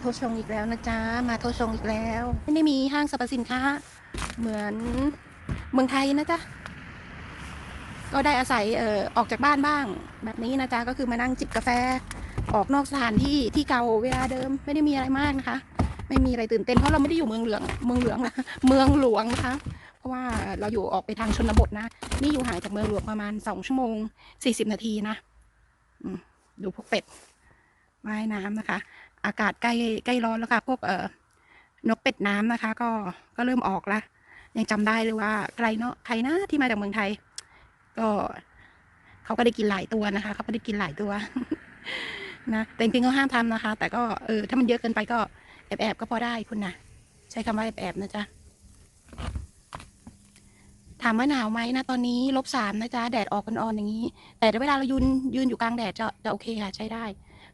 โทชงอีกแล้วนะจ๊ะ มาโทชงอีกแล้ว ไม่ได้มีห้างสรรพสินค้า เหมือนเมืองไทยนะจ๊ะ ก็ได้อาศัยเอ่อออกจากบ้านบ้าง แบบนี้นะจ๊ะ ก็คือมานั่งจิบกาแฟ ออกนอกสถานที่ที่เก่าเวลาเดิม ไม่ได้มีอะไรมากนะคะ ไม่มีอะไรตื่นเต้นเพราะเราไม่ได้อยู่เมืองเหลือง เมืองเหลืองนะเมืองหลวงนะคะ เพราะว่าเราอยู่ออกไปทางชนบทนะ นี่อยู่ห่างจากเมืองหลวงประมาณสองชั่วโมงสี่สิบนาทีนะดูพวกเป็ด ว่ายน้ำนะคะ อากาศใกล้ใกล้ร้อนแล้วค่ะ พวกเอ่อนกเป็ดน้ำนะคะ ก็ก็เริ่มออกละยังจำได้เลยว่าใครเนาะใครนะที่มาจากเมืองไทย ก็เขาก็ได้กินหลายตัวนะคะเขาก็ได้กินหลายตัวนะแต่จริงๆเขาห้ามทำนะคะ แต่ก็เออถ้ามันเยอะเกินไปก็แอบแอบๆก็พอได้คุณนะใช้คำว่าแอบแอบๆนะจ๊ะถามว่าหนาวไหมนะตอนนี้ลบสามนะจ๊ะแดดออกกันอ่อนอย่างนี้ แต่เวลาเรายืนยืนอยู่กลางแดดจะจะโอเคค่ะใช้ได้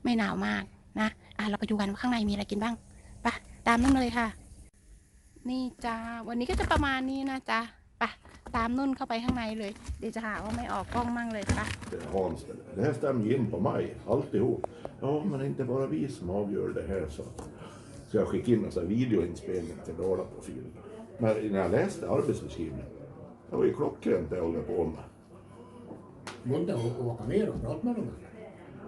ไม่หนาวมากนะอะเราไปดูกันว่าข้างในมีอะไรกินบ้างไปะตามนุ่นมาเลยค่ะ นี่จ้าวันนี้ก็จะประมาณนี้นะจ๊ะไปะตามนุ่นเข้าไปข้างในเลย เดี๋ยวจะหาว่าไม่ออกกล้องมั่งเลยปะ Hans, det här stämmer ju in på mig, alltihop. Ja, men det är inte bara vi som avgör det här, så. Så jag skickade in en sån här videoinspelning till Dalaprofilen. Men när jag läste arbetsbeskrivningen, det var ju klockrent det jag håller på med. Måndag och åka ner och prata med dem.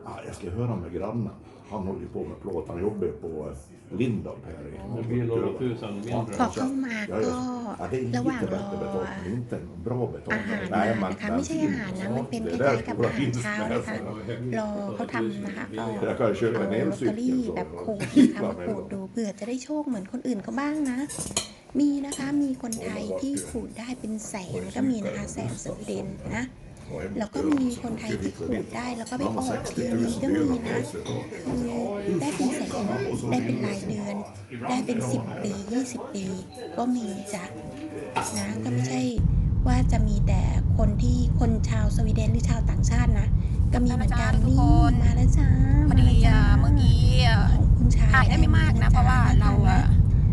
Ja, jag ska höra med grannen. Han håller ju på med plåt, han jobbar ju på eh, Lindab här i Det blir några tusen mindre. พอเข้ามา Ja, ก็ ja. ja, det är ระหว่าง lite รอ bättre betalt, men inte en bra betalt. อาหาร Nej, มา men นะคะไม่ใช่อาหารนะมันเป็นค det är ล้าย där ๆกับ stora อาหารเช้า vinsterna är นะคะ från. รอเขาทำนะคะก็ Jag kan ju köra เอา en ลอตเตอรี่ elcykel แบบขู och ด cykla ทำมา med ขูด dem. ดูเผื่อจะได้โชคเหมือนคนอื่นเขาบ้างนะ มีนะคะมีคนไทยที่ขูดได้เป็นแสนก็มีนะคะแสนสวีเดนนะ แล้วก็มีคนไทยที่ขูดได้แล้วก็ไปออกทีวีก็มีนะคือได้เป็นแสนได้เป็นรายเดือน ได้เป็นสิบปียี่สิบปีก็มีจ้ะนะก็ไม่ใช่ว่าจะมีแต่คนที่คนชาวสวีเดนหรือชาวต่างชาตินะ ก็มีเหมือนกันทุกนี่คนมาแล้วจ้าพอดีอะเมื่อกี้อะของคุณชายถ่ายได้ไม่มากนะ เพราะว่าเราอะ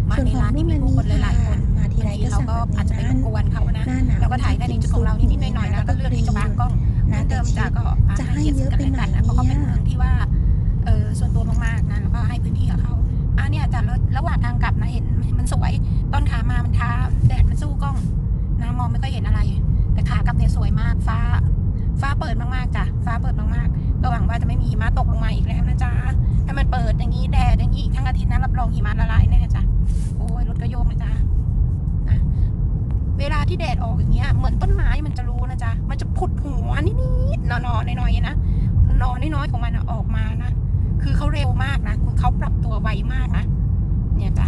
มาในร้านที่มีผู้คนหลายๆคนมา ทีไรก็เราสั่งก็แบบอาจจะไปนี้รบกวนเขานะหน้าหนาวเราก็ถ่ายได้ในจุดของเรานิดๆหน่อยๆนะก็เลือกที่จะวางกล้องนะเติมจากก็จะให้เยอะไปไหนนะเพราะเขาเป็นเนี่ยเมืองที่ว่าเออส่วนตัวมากๆนะแล้วก็ให้พื้นที่กับเขาอะเนี่ยจากระหว่างทางกลับนะเห็นมันสวยตอนขามามันท้าแดดมันสู้กล้องนะมองไม่ค่อยเห็นอะไร แต่ขากลับเนี่ยสวยมากฟ้า ฟ้าเปิดมากๆจ้ะฟ้าเปิดมากๆก็หวังว่าจะไม่มีหิมะตกลงมาอีกแล้วนะจ๊ะ ที่แดดออกอย่างเงี้ยเหมือนต้นไม้มันจะรู้นะจ๊ะมันจะผุดหัวนิดๆนอๆน้อยๆนะนอน้อยๆของมันออกมานะคือเขาเร็วมากนะคือเขาปรับตัวไวมากนะเนี่ยจ้ะ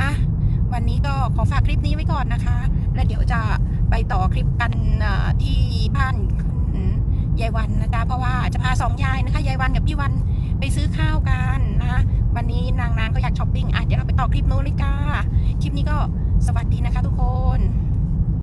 อะวันนี้ก็ขอฝากคลิปนี้ไว้ก่อนนะคะ แล้วเดี๋ยวจะไปต่อคลิปกันที่บ้านยายวันนะจ๊ะเพราะว่าจะพาสองยายนะคะยายวันกับพี่วันไปซื้อข้าวกันนะวันนี้นางนางก็อยากช้อปปิ้งอะเดี๋ยวเราไปต่อคลิปนู้นเลยจ้าคลิปนี้ก็สวัสดีนะคะทุกคน